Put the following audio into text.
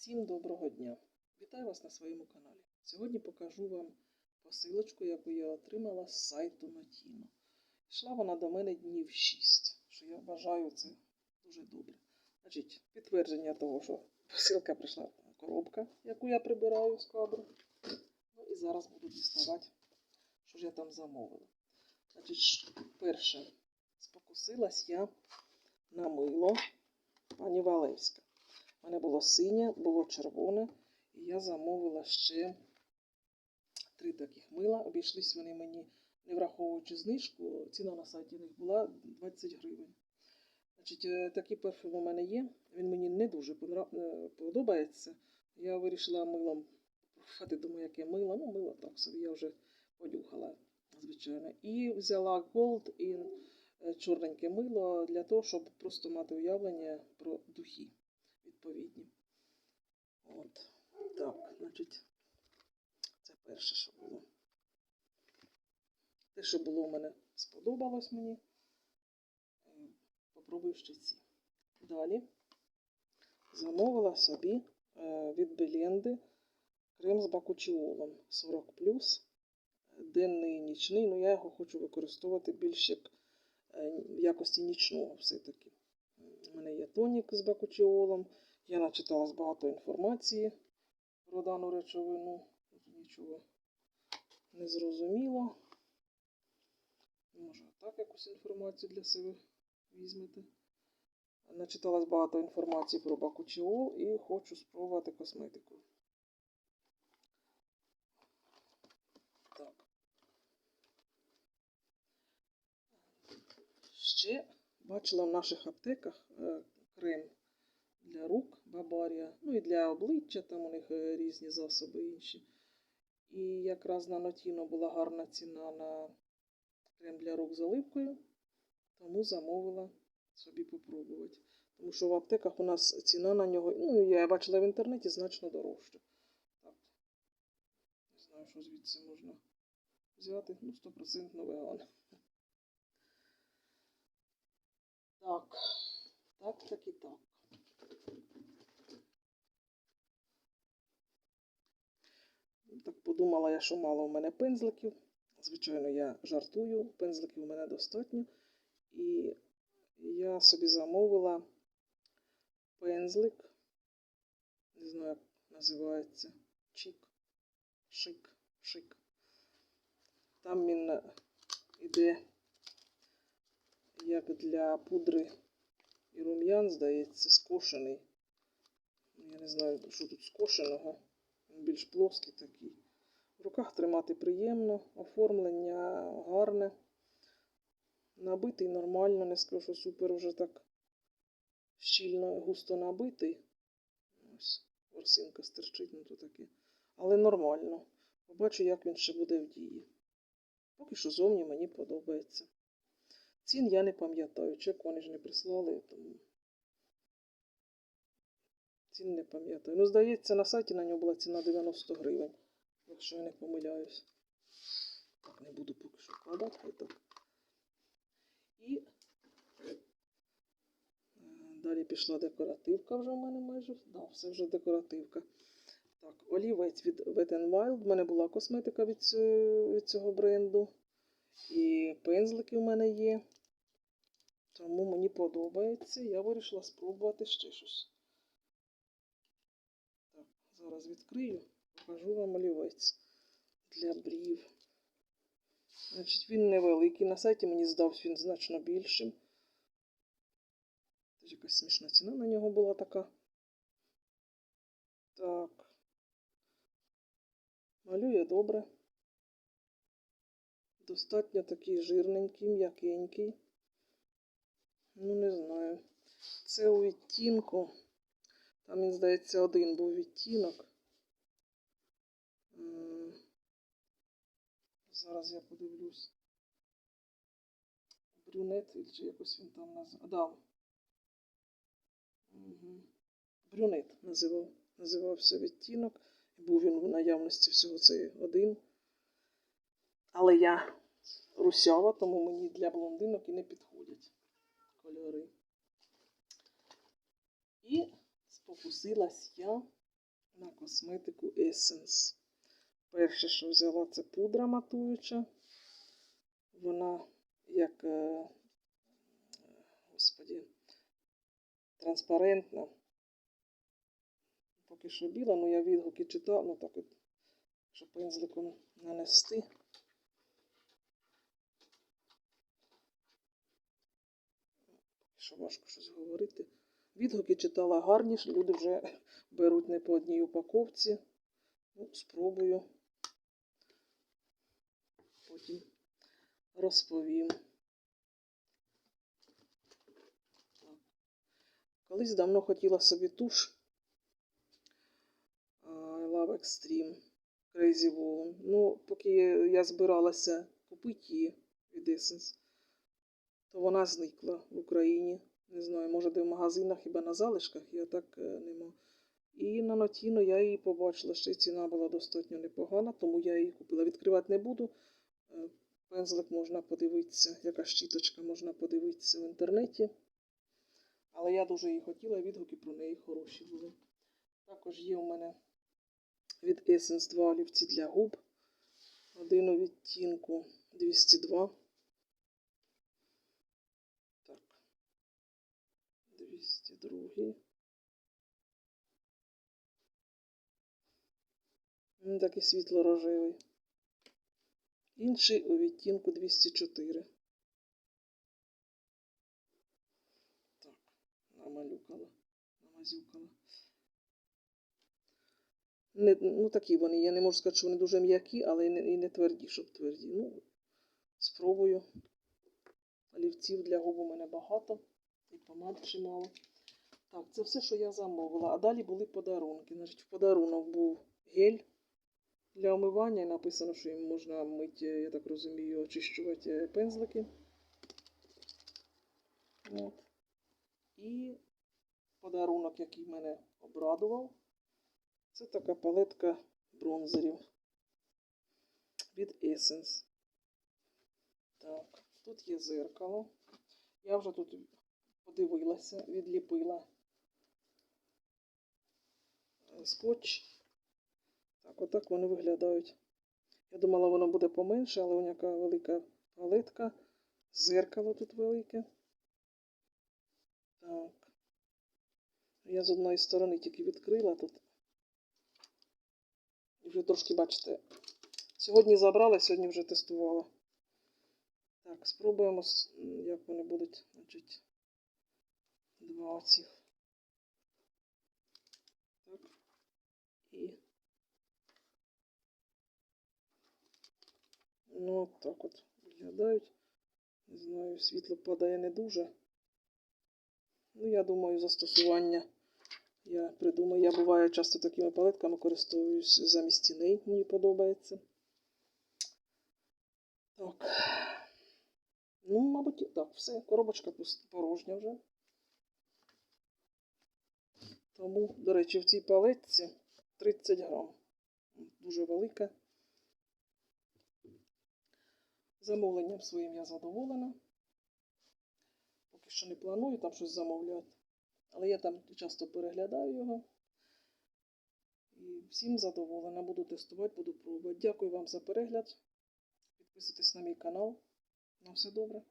Всім доброго дня! Вітаю вас на своєму каналі. Сьогодні покажу вам посилочку, яку я отримала з сайту Notino. Йшла вона до мене днів 6, що я вважаю це дуже добре. Значить, підтвердження того, що посилка прийшла коробка, яку я прибираю з кадру. Ну і зараз буду діставати, що ж я там замовила. Значить, перше, спокусилась я на мило пані Валевська. У мене було синє, було червоне, і я замовила ще три таких мила. Обійшлись вони мені, не враховуючи знижку, ціна на сайті них була 20 гривень. Значить, е, такий парфюм у мене є. Він мені не дуже е, подобається. Я вирішила милом попробувати, думаю, яке мило. Ну, мило так собі, я вже понюхала, звичайно. І взяла Gold in е, чорненьке мило для того, щоб просто мати уявлення про духи відповідні. От. Так, значить, це перше, що було. Те, що було у мене сподобалось мені. Попробую ще ці. Далі замовила собі е, від Беленди крем з бакучіолом 40 денний і нічний, ну я його хочу використовувати більш як е, в якості нічного все-таки. У мене є тонік з бакучіолом. Я начиталась багато інформації про дану речовину. Нічого не зрозуміло. Може, так якусь інформацію для себе візьмете. Начиталась багато інформації про бакучіол і хочу спробувати косметику. Так. Ще бачила в наших аптеках е, крем для рук Бабарія, ну і для обличчя, там у них е, різні засоби інші. І якраз на Нотіно була гарна ціна на крем для рук з оливкою, тому замовила собі попробувати. Тому що в аптеках у нас ціна на нього, ну я бачила в інтернеті значно дорожча. Так. Не знаю, що звідси можна взяти. Ну, 100% веган. Так, так, так і так. Так подумала я, що мало в мене пензликів. Звичайно, я жартую, пензликів у мене достатньо. І я собі замовила пензлик. Не знаю, як називається. Чик. Шик. Шик. Там він іде як для пудри і рум'ян, здається, скошений. Я не знаю, що тут скошеного. Більш плоский такий. В руках тримати приємно, оформлення гарне. Набитий нормально, не скажу, що супер вже так щільно, густо набитий. Ось, ворсинка стерчить, ну то таке. Але нормально. Побачу, як він ще буде в дії. Поки що зовні мені подобається. Цін я не пам'ятаю, чек вони ж не прислали, тому цін не пам'ятаю. Ну, здається, на сайті на нього була ціна 90 гривень, якщо я не помиляюсь. Так, не буду поки що вкладати, так. І е, далі пішла декоративка вже в мене майже. Да, все вже декоративка. Так, олівець від Wet n Wild. В мене була косметика від цього, від цього бренду. І пензлики в мене є. Тому мені подобається. Я вирішила спробувати ще щось. Зараз відкрию, покажу вам олівець для брів. Значить, він невеликий. На сайті мені здався він значно більшим. Тут якась смішна ціна на нього була така. Так. Малює добре. Достатньо такий жирненький, м'якенький. Ну, не знаю. Це у відтінку. Там, він, здається, один був відтінок. Зараз я подивлюсь. Брюнет, чи якось він там назвав. Угу. Брюнет називав. Називався відтінок. Був він в наявності всього цей один. Але я русява, тому мені для блондинок і не підходять кольори. І спокусилась я на косметику Essence. Перше, що взяла, це пудра матуюча. Вона як, е, господі, транспарентна. Поки що біла, ну я відгуки читала, ну так от, щоб пензликом нанести. Що важко щось говорити. Відгуки читала гарні, ж люди вже беруть не по одній упаковці. Ну, спробую. Потім розповім. Колись давно хотіла собі туш I Love Extreme Crazy Wool. Ну, поки я збиралася купити її від Essence, то вона зникла в Україні. Не знаю, може, де в магазинах, хіба на залишках, я так е, нема. І на Нотіно я її побачила, й ціна була достатньо непогана, тому я її купила. Відкривати не буду. Е, Пензлик можна подивитися, яка щіточка можна подивитися в інтернеті. Але я дуже її хотіла, відгуки про неї хороші були. Також є у мене від Essence 2 олівці для губ. Один у відтінку 202. Так. 202. Він такий світло-рожевий. Інший у відтінку 204. Так, намалюкала, намазюкала. Не, ну такі вони. Я не можу сказати, що вони дуже м'які, але і не, і не тверді, щоб тверді. Ну, спробую. Олівців для губ у мене багато. І помад чимало. Так, це все, що я замовила. А далі були подарунки. Значить, в подарунок був гель для омивання. І написано, що їм можна мити, я так розумію, очищувати пензлики. От. І подарунок, який мене обрадував, це така палетка бронзерів від Essence. Так, тут є зеркало. Я вже тут подивилася, відліпила скотч. Так, отак вони виглядають. Я думала, воно буде поменше, але у яка велика палетка. Зеркало тут велике. Так. Я з одної сторони тільки відкрила тут. І вже трошки, бачите, сьогодні забрала, сьогодні вже тестувала. Так, спробуємо, як вони будуть, значить, два оцих. Так. І. Ну, так от виглядають. Не знаю, світло падає не дуже. Ну, я думаю, застосування я придумаю. Я буває часто такими палетками користуюсь замість тіней, мені подобається. Так. Ну, мабуть, так, все. Коробочка порожня вже. Тому, до речі, в цій палетці 30 грам. Дуже велика. Замовленням своїм я задоволена. Поки що не планую там щось замовляти. Але я там часто переглядаю його. І всім задоволена. Буду тестувати, буду пробувати. Дякую вам за перегляд. Підписуйтесь на мій канал. На все добре.